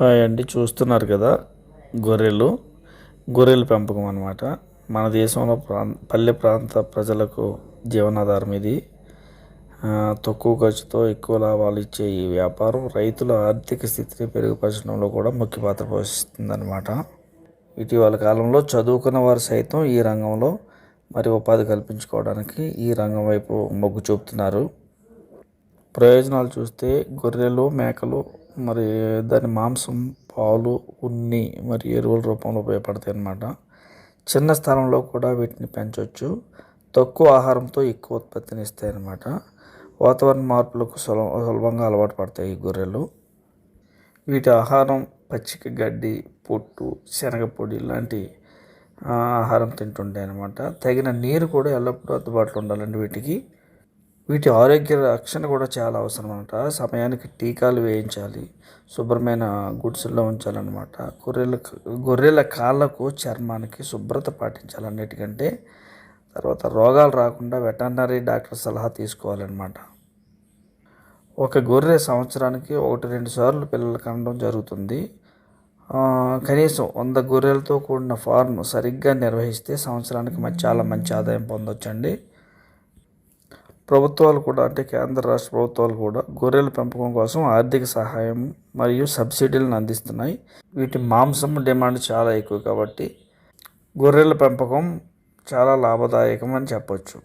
Hi అండి. చూస్తున్నారు కదా? గొర్రెలు. గొర్రెల పెంపకం అనమాట మన దేశంలో ప్రాం పల్లె ప్రాంత ప్రజలకు జీవనాధారం ఇది. తక్కువ ఖర్చుతో ఎక్కువ లాభాలు ఇచ్చే ఈ వ్యాపారం రైతుల ఆర్థిక స్థితిని మెరుగుపరచడంలో కూడా ముఖ్య పాత్ర పోషిస్తుందన్నమాట. ఇటీవల కాలంలో చదువుకున్న వారు సైతం ఈ రంగంలో మరి ఉపాధి కల్పించుకోవడానికి ఈ రంగం వైపు మొగ్గు చూపుతున్నారు. ప్రయోజనాలు చూస్తే గొర్రెలు మేకలు మరి దాని మాంసం పాలు ఉన్ని మరి ఎరువుల రూపంలో ఉపయోగపడతాయి అన్నమాట. చిన్న స్థలంలో కూడా వీటిని పెంచవచ్చు తక్కువ ఆహారంతో ఎక్కువ ఉత్పత్తిని ఇస్తాయి అన్నమాట. వాతావరణ మార్పులకు సులభ సులభంగా అలవాటు పడతాయి ఈ గొర్రెలు. వీటి ఆహారం పచ్చిక గడ్డి పొట్టు శనగపొడి లాంటి ఆహారం తింటుంటాయి అన్నమాట. తగిన నీరు కూడా ఎల్లప్పుడూ అందుబాటులో ఉండాలండి వీటికి. వీటి ఆరోగ్య రక్షణ కూడా చాలా అవసరం అనమాట సమయానికి టీకాలు వేయించాలి. శుభ్రమైన గుడ్సుల్లో ఉంచాలన్నమాట. గొర్రెల గొర్రెల కాళ్ళకు చర్మానికి శుభ్రత పాటించాలి అన్నిటికంటే. తర్వాత రోగాలు రాకుండా వెటర్నరీ డాక్టర్ సలహా తీసుకోవాలన్నమాట. ఒక గొర్రె సంవత్సరానికి ఒకటి రెండు సార్లు పిల్లలు కనడం జరుగుతుంది. కనీసం వంద గొర్రెలతో కూడిన ఫార్మ్ సరిగ్గా నిర్వహిస్తే సంవత్సరానికి మంచి చాలా మంచి ఆదాయం పొందొచ్చండి. ప్రభుత్వాలు కూడా అంటే కేంద్ర రాష్ట్ర ప్రభుత్వాలు కూడా గొర్రెల పెంపకం కోసం ఆర్థిక సహాయం మరియు సబ్సిడీలను అందిస్తున్నాయి. వీటి మాంసం డిమాండ్ చాలా ఎక్కువ కాబట్టి గొర్రెల పెంపకం చాలా లాభదాయకం అని చెప్పొచ్చు.